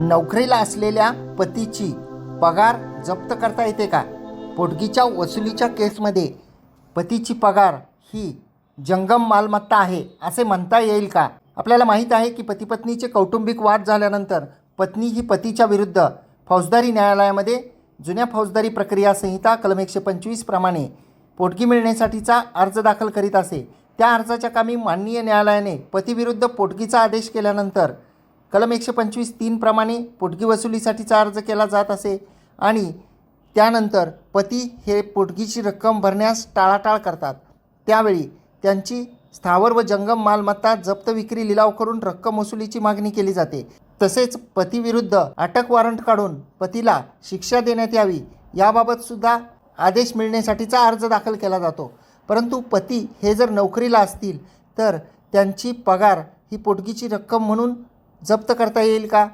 नोकरीला असलेल्या पतीची पगार जप्त करता येते का? पोटगीच्या वसुलीच्या केसमध्ये पतीची पगार ही जंगम मालमत्ता आहे असे म्हणता येईल का? आपल्याला माहीत आहे की पतीपत्नीचे कौटुंबिक वाद झाल्यानंतर पत्नी ही पतीच्या विरुद्ध फौजदारी न्यायालयामध्ये जुन्या फौजदारी प्रक्रिया संहिता कलम एकशे पंचवीस प्रमाणे पोटगी मिळण्यासाठीचा अर्ज दाखल करीत असे. त्या अर्जाच्या कामी माननीय न्यायालयाने पतीविरुद्ध पोटगीचा आदेश केल्यानंतर कलम एकशे पंचवीस तीनप्रमाणे पोटगी वसुलीसाठीचा अर्ज केला जात असे आणि त्यानंतर पती हे पोटगीची रक्कम भरण्यास टाळाटाळ करतात. त्यावेळी त्यांची स्थावर व जंगम मालमत्ता जप्त विक्री लिलाव करून रक्कम वसुलीची मागणी केली जाते. तसेच पतीविरुद्ध अटक वॉरंट काढून पतीला शिक्षा देण्यात यावी याबाबत सुद्धा आदेश मिळण्यासाठीचा अर्ज दाखल केला जातो. परंतु पती हे जर नोकरीला असतील तर त्यांची पगार ही पोटगीची रक्कम म्हणून जप्त करता येईल का?